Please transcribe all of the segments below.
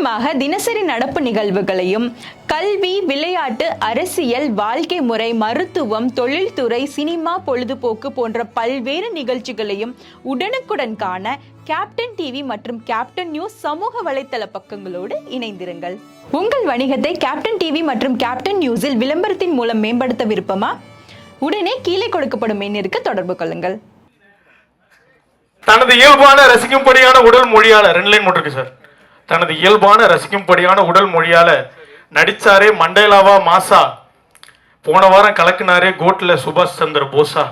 துல்லியமாக தினசரி நடப்பு நிகழ்வுகளையும் கல்வி விளையாட்டு அரசியல் வாழ்க்கை முறை மருத்துவம் தொழில்துறை சினிமா பொழுதுபோக்கு போன்ற பல்வேறு நிகழ்ச்சிகளையும் உடனுக்குடன் காண கேப்டன் டிவி மற்றும் கேப்டன் நியூஸ் சமூக வலைத்தள பக்கங்களோடு இணைந்திருங்கள். உங்கள் வணிகத்தை கேப்டன் டிவி மற்றும் கேப்டன் நியூஸில் விளம்பரத்தின் மூலம் மேம்படுத்த விருப்பமா? உடனே கீழே கொடுக்கப்படும் எண்ணிற்கு தொடர்பு கொள்ளுங்கள். தனது இயல்பான ரசிக்கும்படியான உடல் மொழியான ரெண்டு லைன் மட்டும் இருக்கு சார் தனது இயல்பான ரசிக்கும்படியான உடல் மொழியால நடிச்சாரே மண்டேலாவா மாசா. போன வாரம் கலக்குனாரே கோட்ல சுபாஷ் சந்திர போஸா.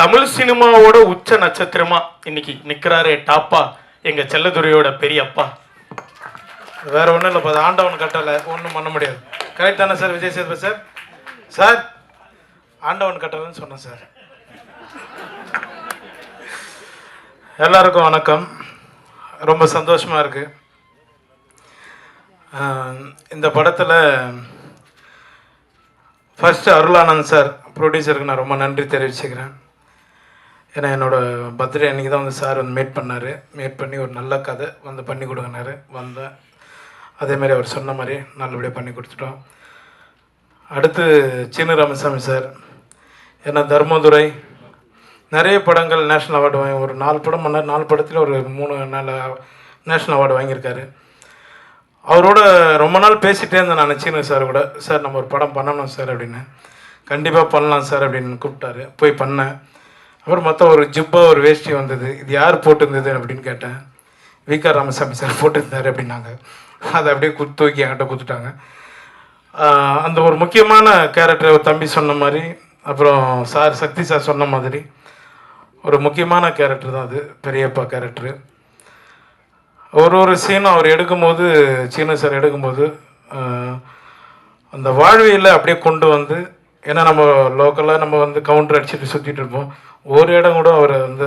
தமிழ் சினிமாவோட உச்ச நட்சத்திரமா இன்னைக்கு நிக்கிறாரே டாப்பா எங்க செல்லதுரையோட பெரியப்பா. வேற ஒன்றும் இல்லை அது ஆண்டவன் கட்டலை ஒன்றும் பண்ண முடியாது. கரெக்ட் தானே sir Vijay Sethupathi sir? Sir ஆண்டவன் கட்டலைன்னு சொன்னேன் சார். எல்லாருக்கும் வணக்கம். ரொம்ப சந்தோஷமாக இருக்கு. இந்த படத்தில் ஃபஸ்ட்டு அருளானந்த் சார் ப்ரொடியூசருக்கு நான் ரொம்ப நன்றி தெரிவிச்சுக்கிறேன். ஏன்னா என்னோட பர்த்டே அன்றைக்கி தான் வந்து சார் வந்து மீட் பண்ணார். மீட் பண்ணி ஒரு நல்ல கதை வந்து பண்ணி கொடுங்கினாரு வந்தேன் அதேமாதிரி அவர் சொன்ன மாதிரி நல்லபடியாக பண்ணி கொடுத்துட்டோம். அடுத்து சீனு ராமசாமி சார் ஏன்னா தர்மதுரை நிறைய படங்கள் நேஷ்னல் அவார்டு வாங்கி ஒரு நாலு படம் பண்ணார். நாலு படத்தில் ஒரு மூணு நாலு நேஷ்னல் அவார்டு வாங்கியிருக்காரு. அவரோட ரொம்ப நாள் பேசிகிட்டே இருந்தேன் நான் சீனு சார் கூட. சார் நம்ம ஒரு படம் பண்ணணும் சார் அப்படின்னு. கண்டிப்பாக பண்ணலாம் சார் அப்படின்னு கூப்பிட்டாரு. போய் பண்ணேன். அப்புறம் மொத்தம் ஒரு ஜிப்பா ஒரு வேஷ்டி வந்தது. இது யார் போட்டிருந்தது அப்படின்னு கேட்டேன். விகா ராமசாமி சார் போட்டிருந்தாரு அப்படின்னாங்க. அதை அப்படியே குத்து தூக்கி என்கிட்ட கொடுத்துட்டாங்க. அந்த ஒரு முக்கியமான கேரக்டர் தம்பி சொன்ன மாதிரி அப்புறம் சார் சக்தி சார் சொன்ன மாதிரி ஒரு முக்கியமான கேரக்டர் தான் அது. பெரியப்பா கேரக்டரு ஒரு ஒரு சீனும் அவர் எடுக்கும்போது சீனு சார் எடுக்கும்போது அந்த வாழ்வியலை அப்படியே கொண்டு வந்து ஏன்னா நம்ம லோக்கலாக நம்ம வந்து கவுண்டர் அடிச்சுட்டு சுற்றிட்டு இருப்போம். ஒரு இடம் கூட அவர் வந்து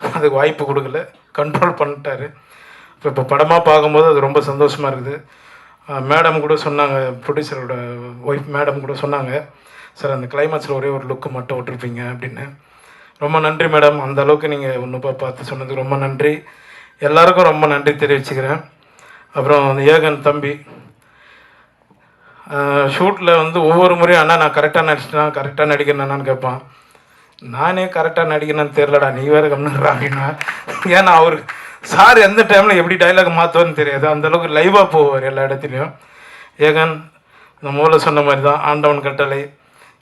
அதுக்கு வாய்ப்பு கொடுக்கல. கண்ட்ரோல் பண்ணிட்டாரு. இப்போ இப்போ படமாக பார்க்கும்போது அது ரொம்ப சந்தோஷமாக இருக்குது. மேடம் கூட சொன்னாங்க ப்ரொடியூசரோட ஒய்ஃப் மேடம் கூட சொன்னாங்க சார் அந்த கிளைமேக்ஸில் ஒரே ஒரு லுக்கு மட்டும் விட்டுருப்பீங்க அப்படின்னு. ரொம்ப நன்றி மேடம் அந்த அளவுக்கு நீங்கள் ஒன்று பார்த்து சொன்னதுக்கு ரொம்ப நன்றி. எல்லாருக்கும் ரொம்ப நன்றி தெரிவிச்சுக்கிறேன். அப்புறம் ஏகன் தம்பி ஷூட்டில் வந்து ஒவ்வொரு முறையும் அண்ணா நான் கரெக்டாக நடிச்சிட்டேன்? கரெக்டாக நடிக்கிறேன்னு கேட்பான். நானே கரெக்டாக நடிக்கணும்னு தெரிலடா நீ வேறு கம்னுறா அப்படின்னா. ஏன்னா அவர் சார் எந்த டைமில் எப்படி டைலாக் மாற்றுவார்னு தெரியாது. அந்த அளவுக்கு லைவாக போவார் எல்லா இடத்துலையும். ஏகன் இந்த மூளை சொன்ன மாதிரி தான் ஆண்டவன் கட்டளை.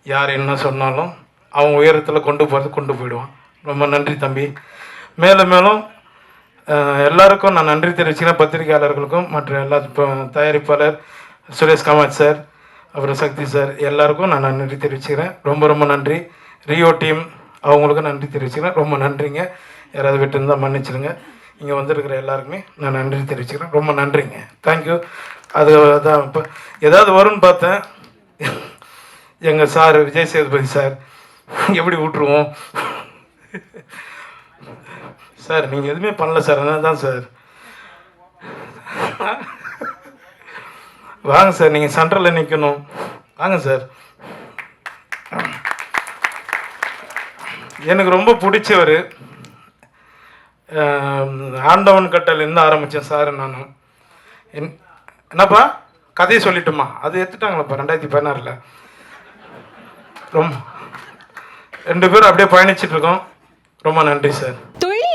யார் என்ன சொன்னாலும் அவன் உயரத்தில் கொண்டு போகிறது கொண்டு போயிடுவான். ரொம்ப நன்றி தம்பி. மேலும் மேலும் எல்லாருக்கும் நான் நன்றி தெரிவிச்சுக்கிறேன் பத்திரிகையாளர்களுக்கும் மற்ற எல்லா இப்போ தயாரிப்பாளர் சுரேஷ் காமத் சார் அப்புறம் சக்தி சார் எல்லாருக்கும் நான் நன்றி தெரிவிச்சுக்கிறேன். ரொம்ப ரொம்ப நன்றி. ரியோ டீம் அவங்களுக்கும் நன்றி தெரிவிச்சுக்கிறேன். ரொம்ப நன்றிங்க. யாராவது விட்டு இருந்தால் மன்னிச்சிடுங்க. இங்கே வந்திருக்கிற எல்லாருக்குமே நான் நன்றி தெரிவிச்சுக்கிறேன். ரொம்ப நன்றிங்க. தேங்க்யூ அது தான் இப்போ ஏதாவது வரும்னு பார்த்தேன். எங்கள் சார் விஜய் சேதுபதி சார் எப்படி விட்ருவோம் சார் நீங்கள் எதுவுமே பண்ணல சார். அதனால தான் சார். வாங்க சார் நீங்கள் சென்ட்ரலில் நிற்கணும் வாங்க சார். எனக்கு ரொம்ப பிடிச்சவர் ஆண்டவன் கட்டலேருந்து ஆரம்பித்தேன் சார் நானும் என் என்னப்பா? கதையை சொல்லட்டுமா? அது எடுத்துட்டாங்களப்பா ரெண்டாயிரத்தி பதினாறில். ரொம்ப ரெண்டு பேரும் அப்படியே பயணிச்சிட்டுருக்கோம் ரொம்ப நன்றி சார்.